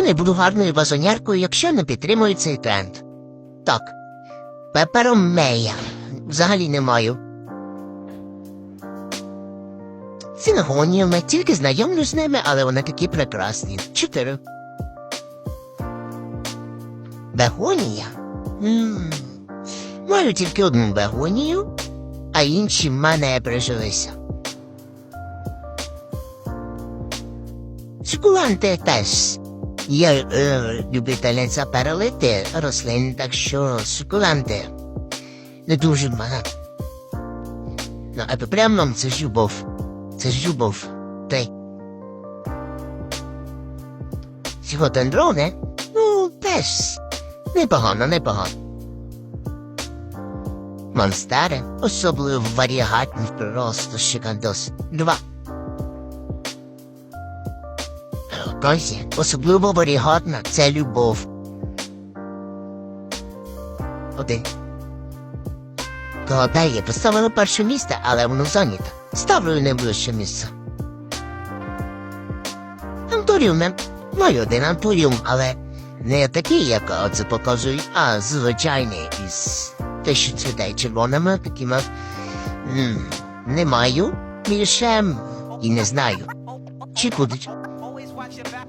Не буду гарною вазоняркою, якщо не підтримую цей тренд. Так. Пеперомея. Взагалі не маю. Синагоніями, тільки знайомлюсь з ними, але вони такі прекрасні. Чотири. Бегонія? м Маю тільки одну бегонію, а інші мене прижилися. Сукуланти теж. Я е, любительниця перелити рослин, так що сукуланти не дуже багато. Ну, а прямо це ж любов. Це ж любов. Ти. Сіготендрони? Ну, теж. Непогано, непогано. Монстери, особливо варіагатні просто шикандос. Два. Козі, особливо варігатна це любов. Один. Колотає поставили перше місце, але воно зайнято. Ставлю найближче місце. Анторіум. Маю один анторіум, але не такий, як оце показують, а звичайний із тисячі цвітей червоними, такими. Не маю більше і не знаю. Чи будуть. your back.